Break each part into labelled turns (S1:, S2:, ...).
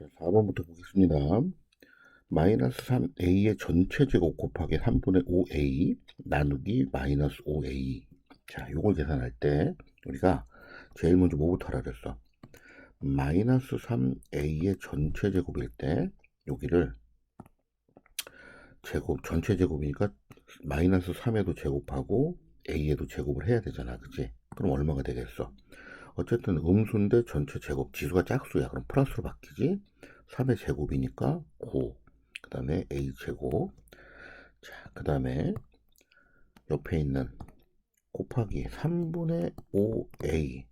S1: 자, 4번부터 보겠습니다. 마이너스 3a의 전체 제곱 곱하기 3분의 5a 나누기 마이너스 5a. 자, 요걸 계산할 때 우리가 제일 먼저 뭐부터 하라 그랬어? 마이너스 3a의 전체 제곱일 때 여기를 제곱 전체 제곱이니까 마이너스 3에도 제곱하고 a에도 제곱을 해야 되잖아. 그치? 그럼 얼마가 되겠어? 어쨌든 음수인데 전체 제곱 지수가 짝수야. 그럼 플러스로 바뀌지? 3의 제곱이니까 9. 그 다음에 a 제곱. 자, 그 다음에 옆에 있는 곱하기 3분의 5a.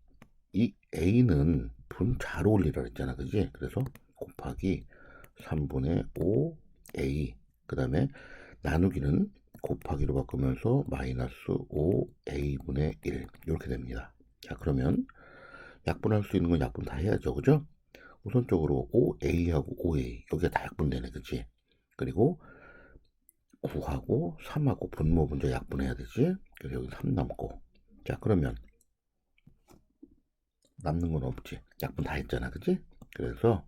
S1: 이 a는 분잘 어울리라 그랬잖아. 그지? 그래서 곱하기 3분의 5a. 그 다음에 나누기는 곱하기로 바꾸면서 마이너스 5a분의 1. 이렇게 됩니다. 자, 그러면 약분할 수 있는 건 약분 다 해야죠. 그죠? 우선적으로 5A하고 5A 여기가 다 약분되네. 그치? 그리고 9하고 3하고 분모 분자 약분해야 되지? 그래서 여기 3 남고 자 그러면 남는 건 없지. 약분 다 했잖아. 그치? 그래서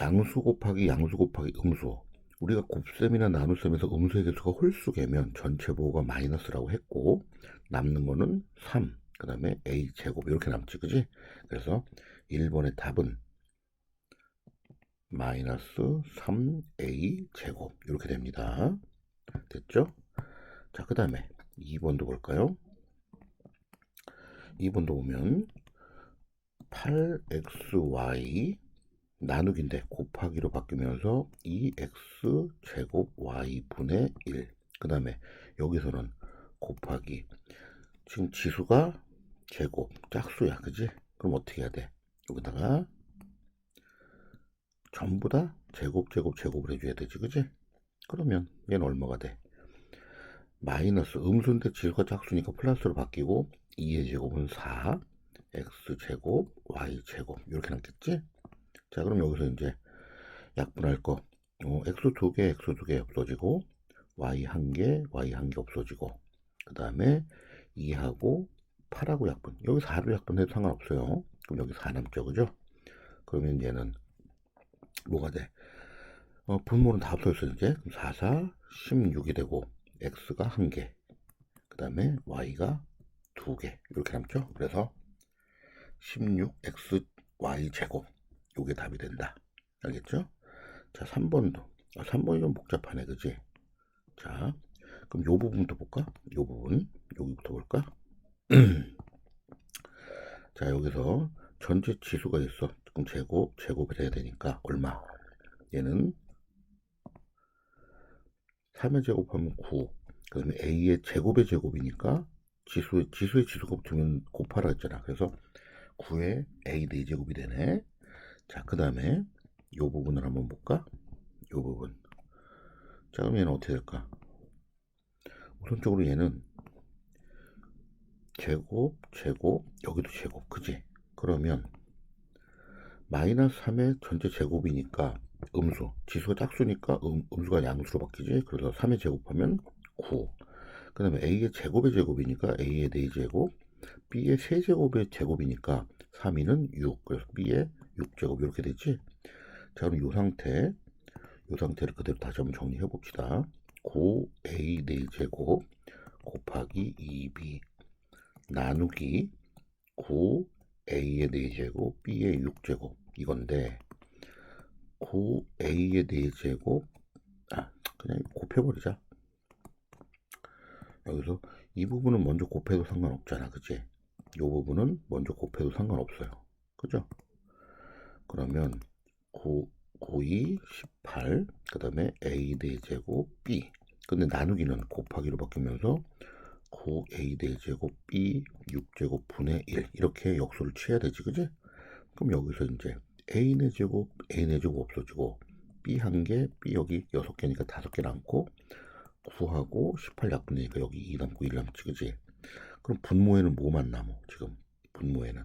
S1: 양수 곱하기 양수 곱하기 음수 우리가 곱셈이나 나눗셈에서 음수의 개수가 홀수개면 전체 보호가 마이너스라고 했고 남는 거는 3, 그 다음에 a 제곱 이렇게 남지 그지? 그래서 1번의 답은 마이너스 3a 제곱 이렇게 됩니다. 됐죠? 자, 그 다음에 2번도 볼까요? 2번도 보면 8xy 나누기인데 곱하기로 바뀌면서 2x 제곱 y 분의 1. 그 다음에 여기서는 곱하기. 지금 지수가 제곱 짝수야, 그지? 그럼 어떻게 해야 돼? 여기다가 전부 다 제곱 제곱 제곱을 해줘야 되지, 그지? 그러면 얘는 얼마가 돼? 마이너스 음수인데 지수가 짝수니까 플러스로 바뀌고 2의 제곱은 4, x 제곱, y 제곱 이렇게 남겠지? 자, 그럼 여기서 이제 약분할 거, 어, x 두 개, x 두 개 없어지고, y 한 개, y 한 개 없어지고, 그 다음에 2하고 8하고 약분. 여기 4로 약분해도 상관없어요. 그럼 여기 4 남죠, 그죠? 그러면 얘는 뭐가 돼? 어, 분모는 다 없어졌어요, 이제. 그럼 4, 4, 16이 되고, x가 한 개, 그 다음에 y가 두 개. 이렇게 남죠? 그래서 16x y 제곱. 요게 답이 된다. 알겠죠? 자, 3번도. 아, 3번이 좀 복잡하네, 그지? 자, 그럼 요 부분부터 볼까? 요 부분. 여기부터 볼까? 자, 여기서 전체 지수가 있어. 그럼 제곱, 제곱을 해야 되니까 얼마? 얘는 3의 제곱하면 9. 그 다음에 A의 제곱의 제곱이니까 지수의, 지수의 지수가 붙으면 곱하라 했잖아. 그래서 9의 A 4제곱이 되네. 자, 그 다음에 요 부분을 한번 볼까? 요 부분. 자, 그럼 얘는 어떻게 될까? 우선적으로 얘는 제곱, 제곱, 여기도 제곱, 그지? 그러면 마이너스 3의 전체 제곱이니까 음수, 지수가 짝수니까 음, 음수가 양수로 바뀌지? 그래서 3의 제곱하면 9. 그 다음에 A의 제곱의 제곱이니까 A의 4제곱, B의 세제곱의 제곱이니까 3위는 6. 그래서 B의 6제곱 이렇게 되지? 자, 그럼 이 상태, 이 상태를 그대로 다시 한번 정리해 봅시다. 9A 4제곱 곱하기 2B 나누기 9A의 4제곱, B의 6제곱 이건데 9A의 4제곱 아 그냥 곱해버리자. 여기서 이 부분은 먼저 곱해도 상관없잖아 그치? 이 부분은 먼저 곱해도 상관없어요. 그죠? 그러면 9, 9, 2, 18, 그 다음에 A 4제곱 B. 근데 나누기는 곱하기로 바뀌면서 9A 4제곱 B 6제곱 분의 1. 이렇게 역수를 취해야 되지, 그지? 그럼 여기서 이제 A 4제곱, A 4제곱 없어지고 B 한 개, B 여기 6개니까 5개 남고 9하고 18 약분되니까 여기 2 남고 1 남지, 그지? 그럼 분모에는 뭐만 남어, 지금? 분모에는.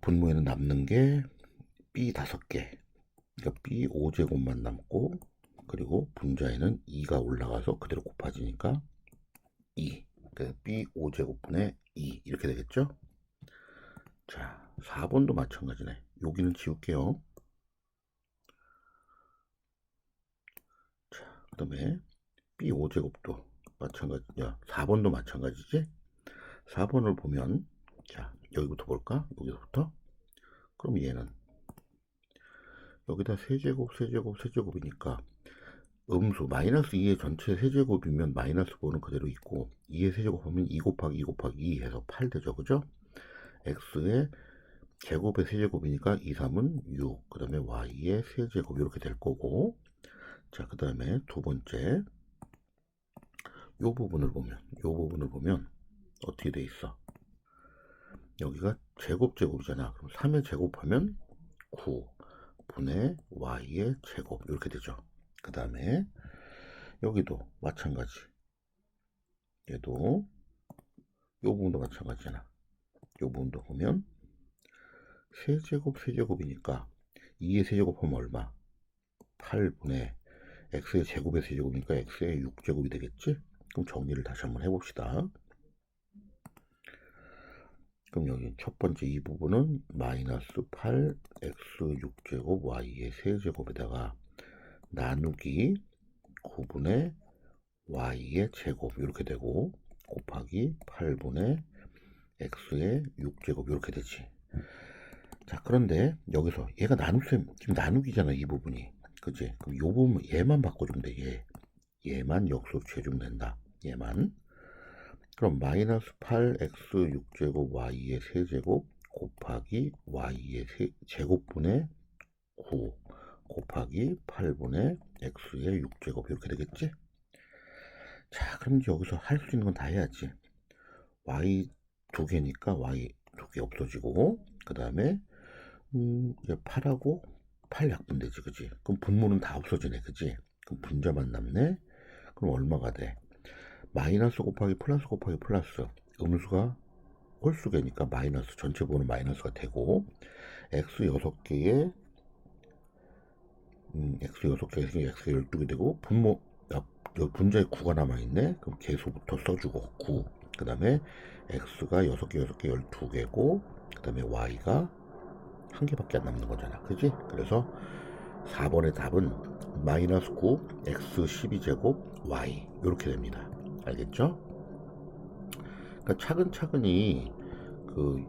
S1: 분모에는 남는 게 B 다섯 개, 그러니까 B 5제곱만 남고 그리고 분자에는 2가 올라가서 그대로 곱해지니까 2, 그래서 B 5제곱분의 2 이렇게 되겠죠? 자, 4번도 마찬가지네. 여기는 지울게요. 자, 그 다음에 B5제곱도 마찬가지야. 4번도 마찬가지지? 4번을 보면, 자, 여기부터 볼까? 여기부터? 그럼 얘는, 여기다 세제곱, 세제곱, 세제곱이니까, 음수, 마이너스 2의 전체 세제곱이면 마이너스 5는 그대로 있고, 2의 세제곱하면 2 곱하기 2 곱하기 2 해서 8 되죠. 그죠? x의 제곱의 세제곱이니까 2, 3은 6, 그 다음에 y의 세제곱 이렇게 될 거고 자, 그 다음에 두 번째 요 부분을 보면 요 부분을 보면 어떻게 돼 있어? 여기가 제곱 제곱이잖아. 그럼 3의 제곱하면 9 분의 y의 제곱 이렇게 되죠. 그 다음에 여기도 마찬가지. 얘도 요 부분도 마찬가지잖아. 요 부분도 보면 세제곱 세제곱이니까 2의 세제곱하면 얼마? 8분의 x의 제곱의 세제곱이니까 x의 6제곱이 되겠지? 그럼 정리를 다시 한번 해봅시다. 그럼 여기 첫 번째 이 부분은 마이너스 8 x 6제곱 y의 세제곱에다가 나누기 9분의 y의 제곱 이렇게 되고 곱하기 8분의 x의 6제곱 이렇게 되지. 자 그런데 여기서 얘가 나눗셈. 지금 나누기잖아 이 부분이. 그지 그럼 요 부분 얘만 바꿔주면 돼얘. 얘만 역수로 취해주면 된다. 얘만. 그럼 마이너스 8x 6제곱 y의 세제곱 곱하기 y의 세, 제곱분의 9 곱하기 8분의 x의 6제곱 이렇게 되겠지 자 그럼 이제 여기서 할 수 있는 건 다 해야지 y 두 개니까 y 두 개 없어지고 그 다음에 음, 이제 8하고 8 약분되지, 그지? 그럼 분모는 다 없어지네, 그지? 그럼 분자만 남네? 그럼 얼마가 돼? 마이너스 곱하기 플러스 곱하기 플러스. 음수가 홀수계니까 마이너스, 전체 부호는 마이너스가 되고, x 6개에, 음, x 6개, x 12개 되고, 분모, 야, 여기 분자에 9가 남아있네? 그럼 개수부터 써주고, 9. 그 다음에 x가 6개, 6개, 12개고, 그 다음에 y가 한 개밖에 안 남는 거잖아. 그지? 그래서 4번의 답은 마이너스 9 x 12제곱 y 이렇게 됩니다. 알겠죠? 그러니까 차근차근히 그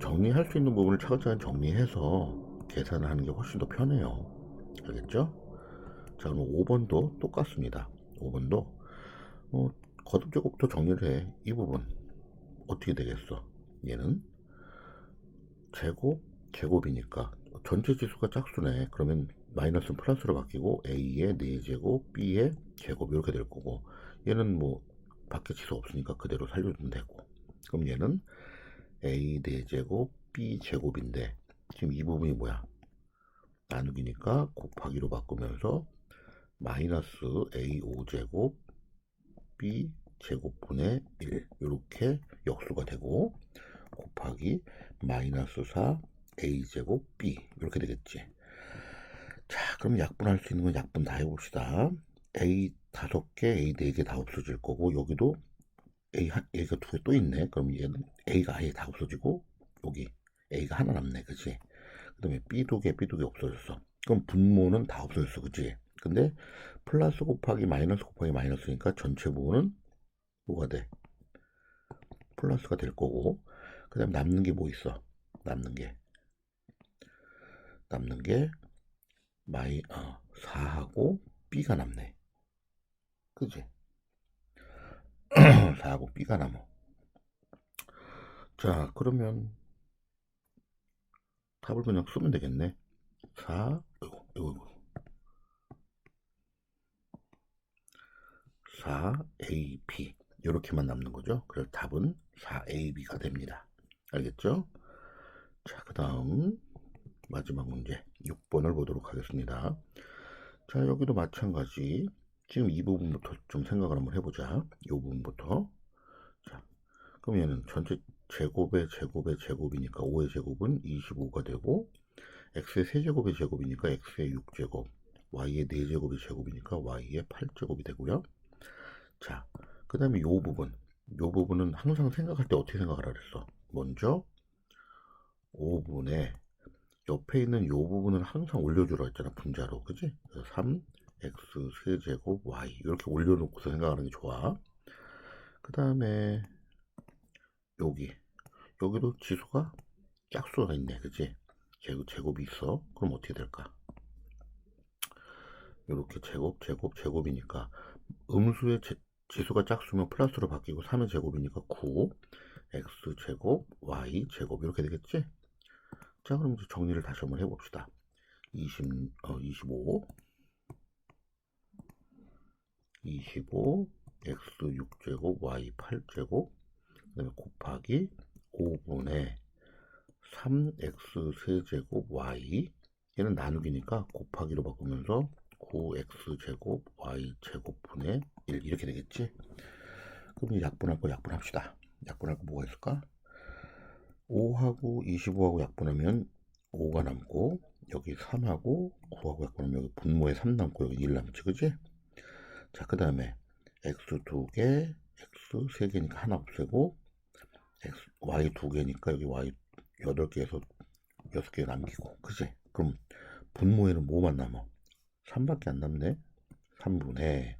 S1: 정리할 수 있는 부분을 차근차근 정리해서 계산을 하는 게 훨씬 더 편해요. 알겠죠? 자, 그럼 5번도 똑같습니다. 5번도 어, 거듭 제곱도 정리를 해. 이 부분 어떻게 되겠어? 얘는 제곱 제곱이니까 전체 지수가 짝수네. 그러면 마이너스 플러스로 바뀌고 a의 4제곱, b의 제곱 이렇게 될 거고 얘는 뭐 밖에 지수 없으니까 그대로 살려주면 되고 그럼 얘는 a 4제곱, b 제곱인데 지금 이 부분이 뭐야? 나누기니까 곱하기로 바꾸면서 마이너스 a 5 제곱, b 제곱분의 1 이렇게 역수가 되고 곱하기 마이너스 4 a제곱 b. 이렇게 되겠지. 자 그럼 약분할 수 있는 건 약분 다 해봅시다. A 다섯 개 a 네 개 다 없어질 거고 여기도 a 한 a가 두 개 또 있네. 그럼 얘는 a가 아예 다 없어지고 여기 a가 하나 남네. 그치 그 다음에 b 두개 b 두개 없어졌어. 그럼 분모는 다 없어졌어. 그치? 근데 플러스 곱하기 마이너스 곱하기 마이너스니까 전체 부호는 뭐가 돼? 플러스가 될 거고. 그 다음 남는 게 뭐 있어? 남는 게. 남는 게 마이 어, 4하고 B가 남네. 그지? 4하고 B가 남어. 자, 그러면 답을 그냥 쓰면 되겠네. 4, 이거, 이거, 4AB 이렇게만 남는 거죠. 그래서 답은 4AB가 됩니다. 알겠죠? 자, 그 다음 마지막 문제 6번을 보도록 하겠습니다. 자 여기도 마찬가지 지금 이 부분부터 좀 생각을 한번 해보자. 이 부분부터 자 그럼 얘는 전체 제곱의 제곱의 제곱이니까 5의 제곱은 25가 되고 x의 세제곱의 제곱이니까 x의 6제곱 y의 4제곱의 제곱이니까 y의 8제곱이 되고요. 자, 그 다음에 이 부분 이 부분은 항상 생각할 때 어떻게 생각을 하랬어? 먼저 5분의 옆에 있는 요 부분은 항상 올려주라 했잖아 분자로 그지? 3 x 세제곱 y 이렇게 올려놓고서 생각하는 게 좋아 그 다음에 여기 여기도 지수가 짝수가 있네 그지? 제곱, 제곱이 있어 그럼 어떻게 될까? 이렇게 제곱 제곱 제곱이니까 음수의 제- 지수가 짝수면 플러스로 바뀌고 3의 제곱이니까 9 x 제곱 y 제곱 이렇게 되겠지? 자 그럼 이제 정리를 다시 한번 해봅시다 20, 어, 25 25 x 6제곱 y 8제곱 그 다음에 곱하기 5분의 3x 세제곱 y 얘는 나누기니까 곱하기로 바꾸면서 9x 제곱 y 제곱분의 1 이렇게 되겠지? 그럼 약분할 거 약분합시다. 약분할 거 뭐가 있을까? 5하고 25하고 약분하면 5가 남고 여기 3하고 9하고 약분하면 여기 분모에 3 남고 여기 1 남지 그지? 자 그 다음에 x 2개 x 3개니까 하나 없애고 y 2개니까 여기 y 8개에서 6개 남기고 그지 그럼 분모에는 뭐만 남아? 3밖에 안 남네? 3분의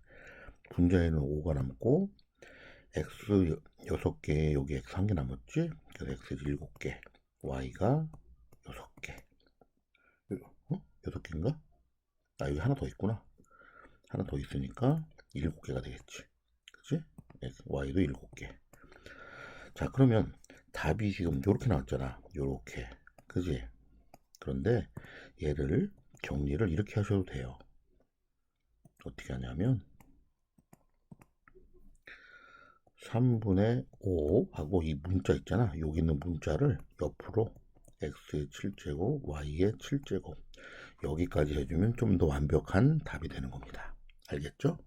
S1: 분자에는 5가 남고 x 6개 여기 x 1개 남았지? 그래서 x 7개 y가 6개. 어? 6개인가? 아 여기 하나 더 있구나. 하나 더 있으니까 7개가 되겠지. 그치? y도 7개 자 그러면 답이 지금 이렇게 나왔잖아. 요렇게. 그지? 그런데 얘를 정리를 이렇게 하셔도 돼요. 어떻게 하냐면 3분의 5 하고 이 문자 있잖아. 여기 있는 문자를 옆으로 x의 7제곱 y의 7제곱 여기까지 해주면 좀 더 완벽한 답이 되는 겁니다. 알겠죠?